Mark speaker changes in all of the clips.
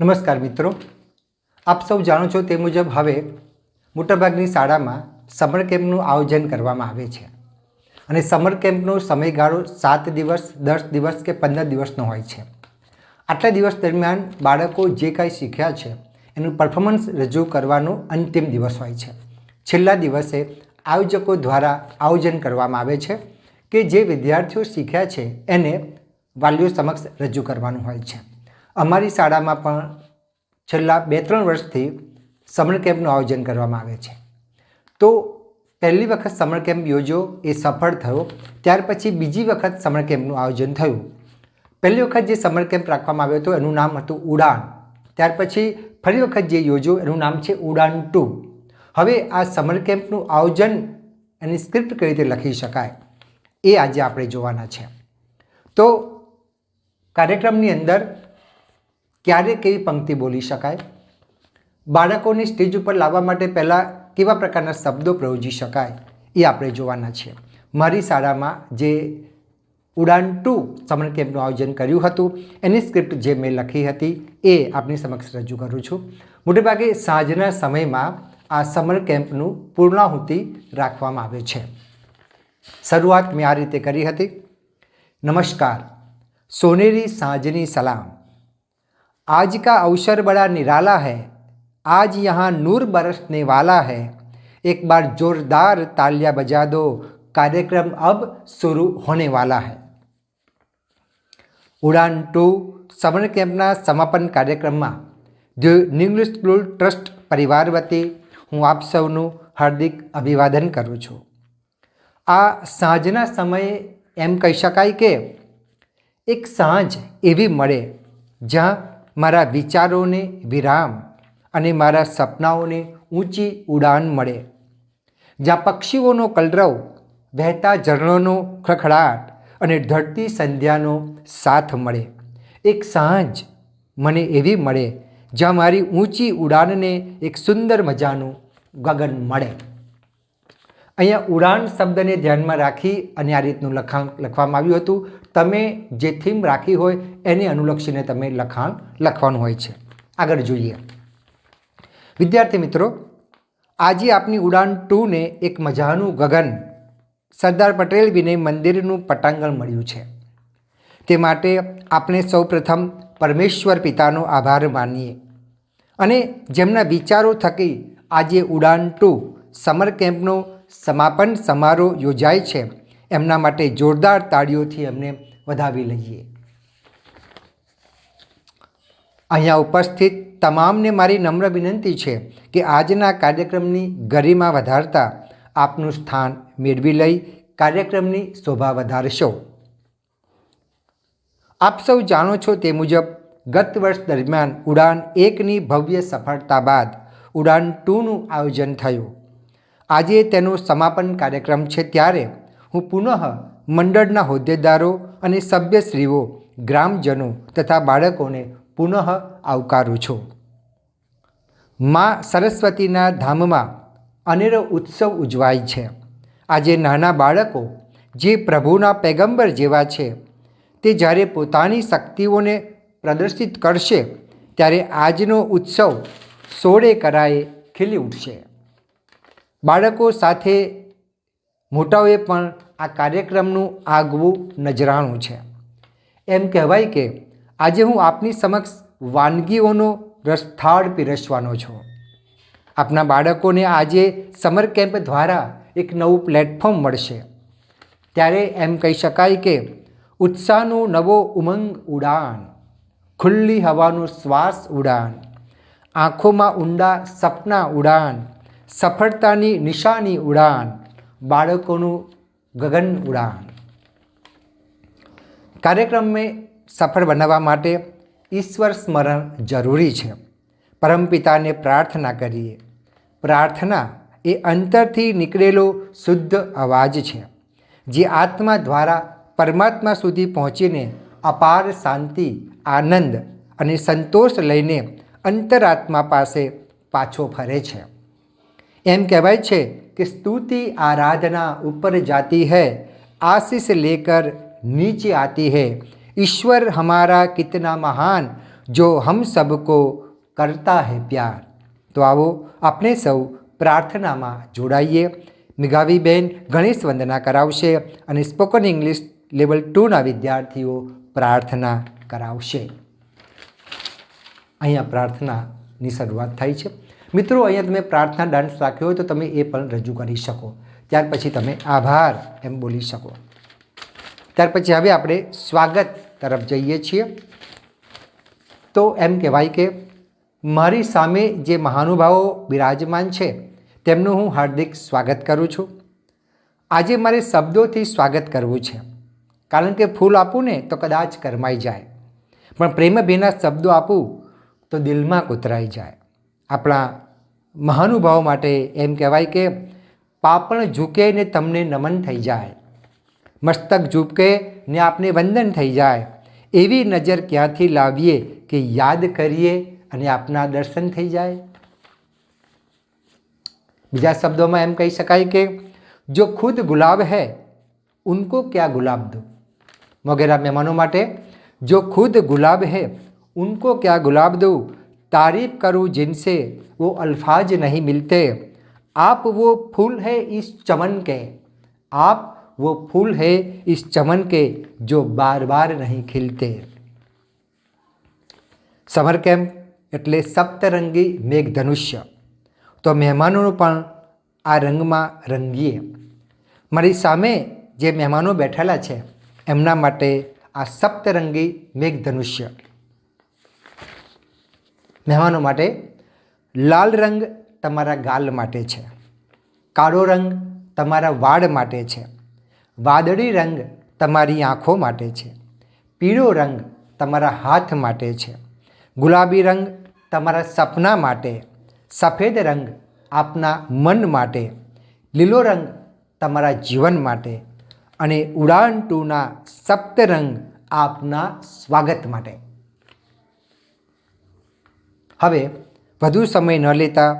Speaker 1: નમસ્કાર મિત્રો. આપ સૌ જાણો છો તે મુજબ હવે મોટાભાગની શાળામાં સમર કેમ્પનું આયોજન કરવામાં આવે છે. અને સમર કેમ્પનો સમયગાળો સાત દિવસ, દસ દિવસ કે પંદર દિવસનો હોય છે. આટલા દિવસ દરમિયાન બાળકો જે કાંઈ શીખ્યા છે, એનું પરફોર્મન્સ રજૂ કરવાનો અંતિમ દિવસ હોય છે. છેલ્લા દિવસે આયોજકો દ્વારા આયોજન કરવામાં આવે છે કે જે વિદ્યાર્થીઓ શીખ્યા છે, એને વાલીઓ સમક્ષ રજૂ કરવાનું હોય છે. અમારી શાળામાં પણ છેલ્લા બે ત્રણ વર્ષથી સમર કેમ્પનું આયોજન કરવામાં આવે છે. તો પહેલી વખત સમર કેમ્પ યોજ્યો એ સફળ થયો, ત્યાર પછી બીજી વખત સમર કેમ્પનું આયોજન થયું. પહેલી વખત જે સમર કેમ્પ રાખવામાં આવ્યો હતો એનું નામ હતું ઉડાન. ત્યાર પછી ફરી વખત જે યોજ્યો એનું નામ છે ઉડાન ટુ. હવે આ સમર કેમ્પનું આયોજન એની સ્ક્રિપ્ટ કઈ રીતે લખી શકાય એ આજે આપણે જોવાના છે. તો કાર્યક્રમની અંદર ક્યારે કેવી પંક્તિ બોલી શકાય? બાળકોને સ્ટેજ ઉપર લાવવા માટે પહેલાં કેવા પ્રકારના શબ્દો પ્રયોજી શકાય? એ આપણે જોવાના છે. મારી શાળામાં જે ઉડાન ટુ સમર કેમ્પનું આયોજન કર્યું હતું, એની સ્ક્રિપ્ટ જે મેં લખી હતી, એ આપની સમક્ષ રજૂ કરું છું. મોટેભાગે સાંજના સમયમાં આ સમર કેમ્પનું પૂર્ણાહુતિ રાખવામાં આવે છે. શરૂઆત મેં આ રીતે કરી હતી. નમસ્કાર. સોનેરી સાંજની સલામ. आज का अवसर बड़ा निराला है आज यहाँ नूर बरसने वाला है एक बार जोरदार तालियां बजा दो कार्यक्रम अब शुरू होने वाला है ઉડાન ટુ સમર કેમ્પના સમાપન કાર્યક્રમમાં ધ નિંગ્લિશ સ્કૂલ ટ્રસ્ટ પરિવાર વતી હું આપ સૌનું હાર્દિક અભિવાદન કરું છું આ સાંજના સમયે એમ કહી શકાય કે એક સાંજ એવી મળે જ્યાં મારા વિચારોને વિરામ અને મારા સપનાઓને ઊંચી ઉડાન મળે. જ્યાં પક્ષીઓનો કલરવ, વહેતા ઝરણોનો ખખડાટ અને ઢળતી સંધ્યાનો સાથ મળે. એક સાંજ મને એવી મળે જ્યાં મારી ઊંચી ઉડાનને એક સુંદર મજાનું ગગન મળે. અહીંયા ઉડાન શબ્દને ધ્યાનમાં રાખી અને આ રીતનું લખાણ લખવામાં આવ્યું હતું. તમે જે થીમ રાખી હોય એને અનુલક્ષીને તમે લખાણ લખવાનું હોય છે. આગળ જોઈએ. વિદ્યાર્થી મિત્રો, આજે આપની ઉડાન ટુને એક મજાનું ગગન સરદાર પટેલ વિનય મંદિરનું પટાંગણ મળ્યું છે. તે માટે આપણે સૌપ્રથમ પરમેશ્વર પિતાનો આભાર માનીએ. અને જેમના વિચારો થકી આજે ઉડાન ટુ સમર કેમ્પનો સમાપન સમારોહ યોજાય છે. એમના માટે જોરદાર તાળીઓથી એમને વધાવી લઈએ. અહીંયા ઉપસ્થિત તમામને મારી નમ્ર વિનંતી છે કે આજના કાર્યક્રમની ગરિમા વધારતા આપનું સ્થાન મેળવી લઈ કાર્યક્રમની શોભા વધારશો. આપ સૌ જાણો છો તે મુજબ ગત વર્ષ દરમિયાન ઉડાન એકની ભવ્ય સફળતા બાદ ઉડાન ટુનું આયોજન થયું. આજે તેનો સમાપન કાર્યક્રમ છે ત્યારે હું પુનઃ મંડળના હોદ્દેદારો અને સભ્યશ્રીઓ, ગ્રામજનો તથા બાળકોને પુનઃ આવકારું છું. મા સરસ્વતીના ધામમાં અનેરો ઉત્સવ ઉજવાય છે. આજે નાના બાળકો જે પ્રભુના પેગંબર જેવા છે, તે જ્યારે પોતાની શક્તિઓને પ્રદર્શિત કરશે, ત્યારે આજનો ઉત્સવ સોળે કરાએ ખીલી ઉઠશે. બાળકો સાથે મોટાઓએ પણ આ કાર્યક્રમનું આગવું નજરાણું છે. એમ કહેવાય કે આજે હું આપની સમક્ષ વાનગીઓનો રસથાળ પીરસવાનો છું. આપના બાળકોને આજે સમર કેમ્પ દ્વારા એક નવું પ્લેટફોર્મ મળશે. ત્યારે એમ કહી શકાય કે ઉત્સાહનો નવો ઉમંગ ઉડાન, ખુલ્લી હવાનો શ્વાસ ઉડાન, આંખોમાં ઊંડા સપના ઉડાન સફળતાની નિશાની ઉડાન, બાળકોનું ગગન ઉડાન. કાર્યક્રમને સફળ બનાવવા માટે ઈશ્વર સ્મરણ જરૂરી છે. પરમપિતાને પ્રાર્થના કરીએ. પ્રાર્થના એ અંતરથી નીકળેલો શુદ્ધ અવાજ છે, જે આત્મા દ્વારા પરમાત્મા સુધી પહોંચીને અપાર શાંતિ, આનંદ અને સંતોષ લઈને અંતરાત્મા પાસે પાછો ફરે છે. એમ કહેવાય છે કે સ્તુતિ આરાધના ઉપર જાતી હૈ, આશીષ લેકર નીચે આતી હૈ. ઈશ્વર હમારા કિતના મહાન, જો હમ સબકો કરતા હૈ પ્યાર. તો આવો આપણે સૌ પ્રાર્થનામાં જોડાઈએ. મિગાવીબેન ગણેશ વંદના કરાવશે અને સ્પોકન ઇંગ્લિશ લેવલ ટુના વિદ્યાર્થીઓ પ્રાર્થના કરાવશે. અહીંયા પ્રાર્થનાની શરૂઆત થાય છે. મિત્રો, અહીંયા તમે પ્રાર્થના ડાન્સ રાખ્યો હોય તો તમે એ પણ રજૂ કરી શકો. ત્યાર પછી તમે આભાર એમ બોલી શકો. ત્યાર પછી હવે આપણે સ્વાગત તરફ જઈએ છીએ. તો એમ કહેવાય કે મારી સામે જે મહાનુભાવો બિરાજમાન છે, તેમનું હું હાર્દિક સ્વાગત કરું છું. આજે મારે શબ્દોથી સ્વાગત કરવું છે. કારણ કે ફૂલ આપું ને તો કદાચ કરમાઈ જાય. પણ પ્રેમભીના શબ્દો આપું તો દિલમાં કૂતરાઈ જાય. આપણા મહાનુભાવ માટે એમ કહેવાય કે પાપણ ઝૂકે ને તમને નમન થઈ જાય. મસ્તક ઝૂકે ને આપને વંદન થઈ જાય. એવી નજર ક્યાંથી લાવીએ કે યાદ કરીએ અને આપના દર્શન થઈ જાય? બીજા શબ્દોમાં એમ કહી શકાય કે જો ખુદ ગુલાબ હૈ, ઉનકો ક્યા ગુલાબ દો? વગેરે મહેમાનો માટે, જો ખુદ ગુલાબ હૈ, ઉનકો ક્યાં ગુલાબ દઉં तारीफ करूँ जिनसे वो अल्फाज नहीं मिलते आप वो फूल है इस चमन के आप वो फूल है इस चमन के जो बार बार नहीं खिलते સમર કેમ્પ એટલે સપ્તરંગી મેઘધનુષ્ય તો મહેમાનોનું પણ આ રંગમાં રંગીએ મારી સામે જે મહેમાનો બેઠેલા છે એમના માટે આ સપ્તરંગી મેઘધનુષ્ય મહેમાનો માટે લાલ રંગ તમારા ગાલ માટે છે. કાળો રંગ તમારા વાળ માટે છે. વાદળી રંગ તમારી આંખો માટે છે. પીળો રંગ તમારા હાથ માટે છે. ગુલાબી રંગ તમારા સપના માટે. સફેદ રંગ આપના મન માટે. લીલો રંગ તમારા જીવન માટે. અને ઉડાન ટુના સપ્તરંગ આપના સ્વાગત માટે. હવે વધુ સમય ન લેતા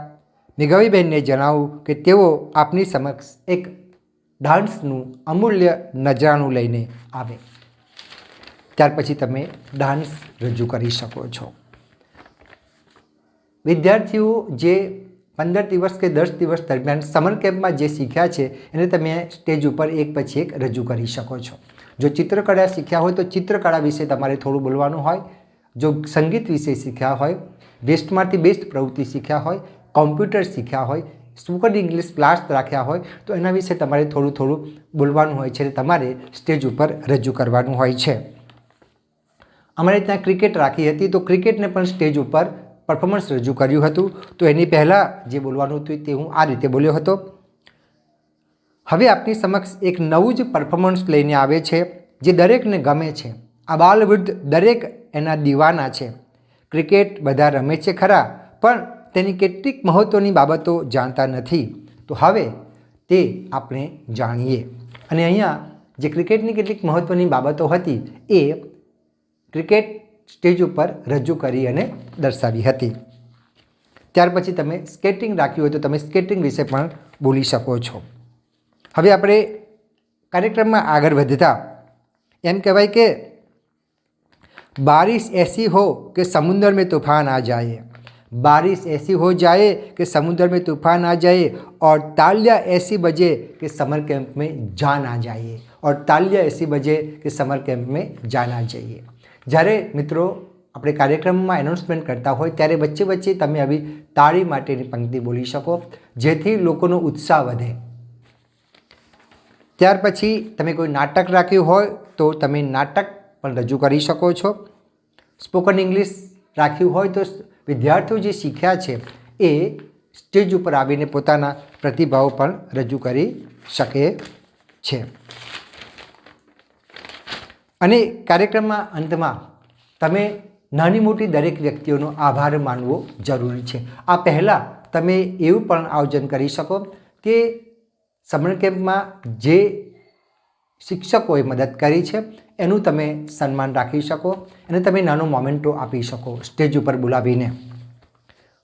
Speaker 1: મેઘાવીબહેનને જણાવું કે તેઓ આપની સમક્ષ એક ડાન્સનું અમૂલ્ય નજરાનું લઈને આવે. ત્યાર પછી તમે ડાન્સ રજૂ કરી શકો છો. વિદ્યાર્થીઓ જે પંદર દિવસ કે દસ દિવસ દરમિયાન સમર કેમ્પમાં જે શીખ્યા છે, એને તમે સ્ટેજ ઉપર એક પછી એક રજૂ કરી શકો છો. જો ચિત્રકળા શીખ્યા હોય તો ચિત્રકળા વિશે તમારે થોડું બોલવાનું હોય, જો સંગીત વિશે શીખ્યા હોય બેસ્ટમાંથી બેસ્ટ પ્રવૃત્તિ શીખ્યા હોય કોમ્પ્યુટર શીખ્યા હોય સ્પોકન ઇંગ્લિશ ક્લાસ રાખ્યા હોય, તો એના વિશે તમારે થોડું થોડું બોલવાનું હોય છે તમારે સ્ટેજ ઉપર રજૂ કરવાનું હોય છે. અમારે ત્યાં ક્રિકેટ રાખી હતી, તો ક્રિકેટને પણ સ્ટેજ ઉપર પરફોર્મન્સ રજૂ કર્યું હતું. તો એની પહેલાં જે બોલવાનું હતું તે હું આ રીતે બોલ્યો હતો. હવે આપની સમક્ષ એક નવું જ પરફોર્મન્સ લઈને આવે છે, જે દરેકને ગમે છે. આ બાલવૃદ્ધ દરેક એના દીવાના છે. ક્રિકેટ બધા રમે છે ખરા, પણ તેની કેટલીક મહત્ત્વની બાબતો જાણતા નથી. તો હવે તે આપણે જાણીએ. અને અહીંયા જે ક્રિકેટની કેટલીક મહત્ત્વની બાબતો હતી, એ ક્રિકેટ સ્ટેજ ઉપર રજૂ કરી અને દર્શાવી હતી. ત્યાર પછી તમે સ્કેટિંગ રાખ્યું હોય તો તમે સ્કેટિંગ વિશે પણ બોલી શકો છો. હવે આપણે કાર્યક્રમમાં આગળ વધતા, એમ કહેવાય કે बारिश ऐसी हो कि समुंदर में तूफान आ जाए बारिश ऐसी हो जाए कि समुद्र में तूफान आ जाए और तालियां ऐसी बजे कि समर कैंप में जान आ जाए और तालियां ऐसी बजे कि समर कैंप में जान आ जाइए જ્યારે મિત્રો આપણે કાર્યક્રમમાં એનાઉન્સમેન્ટ કરતા હોય ત્યારે વચ્ચે વચ્ચે તમે આવી તાળી માટેની પંક્તિ બોલી શકો જેથી લોકોનો ઉત્સાહ વધે ત્યાર પછી તમે કોઈ નાટક રાખ્યું હોય તો તમે નાટક પણ રજૂ કરી શકો છો. સ્પોકન ઇંગ્લિશ રાખ્યું હોય તો વિદ્યાર્થીઓ જે શીખ્યા છે, એ સ્ટેજ ઉપર આવીને પોતાના પ્રતિભાવો પણ રજૂ કરી શકે છે. અને કાર્યક્રમના અંતમાં તમે નાની મોટી દરેક વ્યક્તિઓનો આભાર માનવો જરૂરી છે. આ પહેલાં તમે એવું પણ આયોજન કરી શકો કે સમર કેમ્પમાં જે શિક્ષકોએ મદદ કરી છે એનું તમે સન્માન રાખી શકો અને તમે નાનો મોમેન્ટો આપી શકો સ્ટેજ ઉપર બોલાવીને.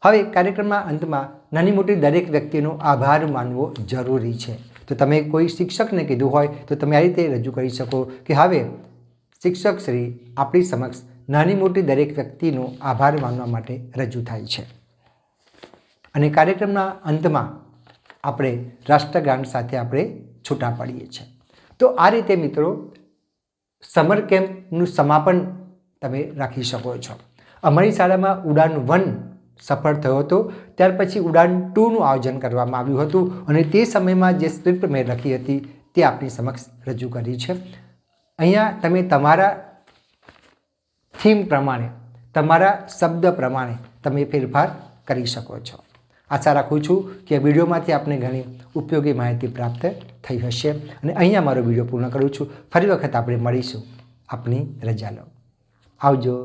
Speaker 1: હવે કાર્યક્રમના અંતમાં નાની મોટી દરેક વ્યક્તિનો આભાર માનવો જરૂરી છે. તો તમે કોઈ શિક્ષકને કીધું હોય તો તમે આ રીતે રજૂ કરી શકો કે હવે શિક્ષક શ્રી આપણી સમક્ષ નાની મોટી દરેક વ્યક્તિનો આભાર માનવા માટે રજૂ થાય છે. અને કાર્યક્રમના અંતમાં આપણે રાષ્ટ્રગાન સાથે આપણે છૂટા પડીએ છીએ. તો આ રીતે મિત્રો સમર કેમ્પનું સમાપન તમે રાખી શકો છો. અમારી શાળામાં ઉડાન વન સફળ થયો હતો. ત્યાર પછી ઉડાન ટુનું આયોજન કરવામાં આવ્યું હતું અને તે સમયમાં જે સ્ક્રિપ્ટ મેં લખી હતી તે આપની સમક્ષ રજૂ કરી છે. અહીંયા તમે તમારા થીમ પ્રમાણે, તમારા શબ્દ પ્રમાણે તમે ફેરફાર કરી શકો છો. આશા રાખું છું કે વિડીયોમાંથી આપને ઘણી ઉપયોગી માહિતી પ્રાપ્ત થઈ હશે. અને અહીંયા મારો વીડિયો પૂર્ણ કરું છું. ફરી વખત આપણે મળીશું. આપની રજા લો. આવજો.